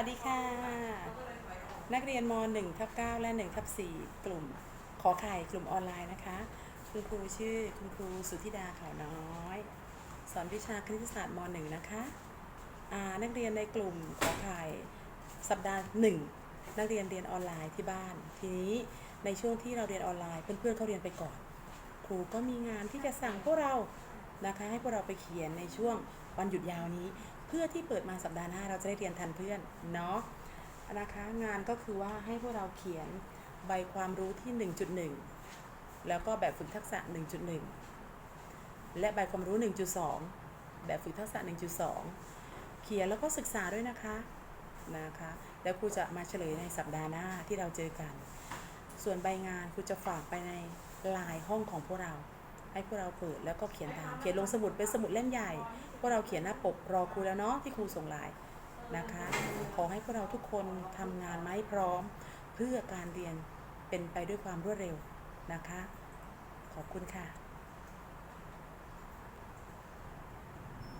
วัสดีค่ะ นักเรียนม .1 ทับ9และ1ทับ4กลุ่ม ขอไข่กลุ่มออนไลน์นะคะ คุณครูชื่อคุณครูสุธิดาขาวน้อย สอนวิชาคณิตศาสตร์ม .1 นะคะนักเรียนในกลุ่มขอไข่สัปดาห์ 1 นักเรียนเรียนออนไลน์ที่บ้าน ทีนี้ในช่วงที่เราเรียนออนไลน์เพื่อนๆเขาเรียนไปก่อน ครูก็มีงานที่จะสั่งพวกเรา นะคะให้พวกเราไปเขียนในช่วงวันหยุดยาวนี้ เพื่อที่เปิดมาสัปดาห์หน้าเราจะได้เรียนทันเพื่อนเนาะนะคะงานก็คือว่าให้พวกเราเขียนใบความรู้ที่ 1.1 แล้วก็แบบฝึกทักษะ 1.1 และใบความรู้ 1.2 แบบฝึกทักษะ 1.2 เขียนแล้วก็ศึกษาด้วยนะคะนะคะ แล้วครูจะมาเฉลยในสัปดาห์หน้าที่เราเจอกัน ส่วนใบงานครูจะฝากไปในไลายห้องของพวกเรา ให้พวกเราเปิดแล้วก็เขียนตาม เขียนลงสมุดเป็นสมุดเล่มใหญ่ พวกเราเขียนหน้าปกรอครูแล้วเนาะที่ครูส่งไลน์นะคะ ขอให้พวกเราทุกคนทำงานมาให้พร้อม เพื่อการเรียนเป็นไปด้วยความรวดเร็วนะคะ ขอบคุณค่ะ